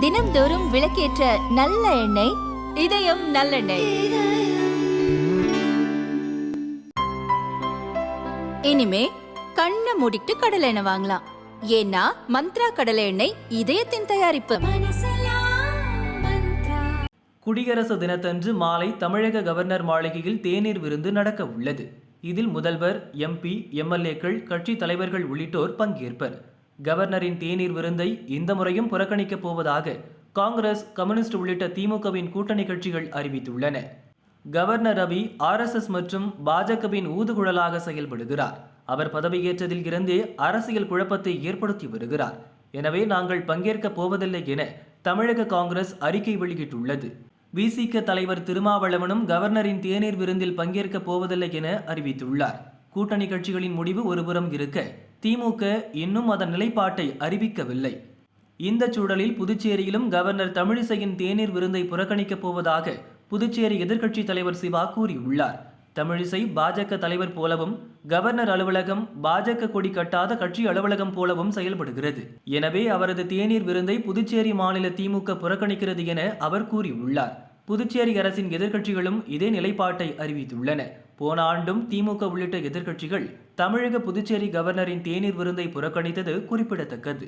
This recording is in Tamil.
தினம்தோறும் விளக்கேற்ற நல்ல எண்ணெய் இதயம் நல்லெண்ணெய். இனிமே கண்ணை மூடிட்டு கடலை எண்ணெய் வாங்கலாம். ஏன்னா மந்த்ரா கடலை எண்ணெய் இதயத்தின் தயாரிப்பு. குடியரசு தினத்தன்று மாலை தமிழக கவர்னர் மாளிகையில் தேநீர் விருந்து நடக்க உள்ளது. இதில் முதல்வர் எம்பி எம்எல்ஏக்கள் கட்சி தலைவர்கள் உள்ளிட்டோர் பங்கேற்பர். கவர்னரின் தேநீர் விருந்தை இந்த முறையும் புறக்கணிக்கப் போவதாக காங்கிரஸ் கம்யூனிஸ்ட் உள்ளிட்ட திமுகவின் கூட்டணி கட்சிகள் அறிவித்துள்ளன. கவர்னர் ரவி ஆர்எஸ்எஸ் மற்றும் பாஜகவின் ஊதுகுழலாக செயல்படுகிறார். அவர் பதவியேற்றதில் இருந்தே அரசியல் குழப்பத்தை ஏற்படுத்தி வருகிறார். எனவே நாங்கள் பங்கேற்கப் போவதில்லை என தமிழக காங்கிரஸ் அறிக்கை வெளியிட்டுள்ளது. விசிக தலைவர் திருமாவளவனும் கவர்னரின் தேநீர் விருந்தில் பங்கேற்கப் போவதில்லை என அறிவித்துள்ளார். கூட்டணி கட்சிகளின் முடிவு ஒருபுறம் இருக்க திமுக இன்னும் அதன் நிலைப்பாட்டை அறிவிக்கவில்லை. இந்த சூழலில் புதுச்சேரியிலும் கவர்னர் தமிழிசையின் தேநீர் விருந்தை புறக்கணிக்கப் போவதாக புதுச்சேரி எதிர்க்கட்சித் தலைவர் சிவா கூறியுள்ளார். தமிழிசை பாஜக தலைவர் போலவும் கவர்னர் அலுவலகம் பாஜக கொடி கட்டாத கட்சி அலுவலகம் போலவும் செயல்படுகிறது. எனவே அவரது தேநீர் விருந்தை புதுச்சேரி மாநில திமுக புறக்கணிக்கிறது என அவர் கூறியுள்ளார். புதுச்சேரி அரசின் எதிர்க்கட்சிகளும் இதே நிலைப்பாட்டை அறிவித்துள்ளன. போன ஆண்டும் திமுக உள்ளிட்ட எதிர்க்கட்சிகள் தமிழக புதுச்சேரி கவர்னரின் தேநீர் விருந்தை புறக்கணித்தது குறிப்பிடத்தக்கது.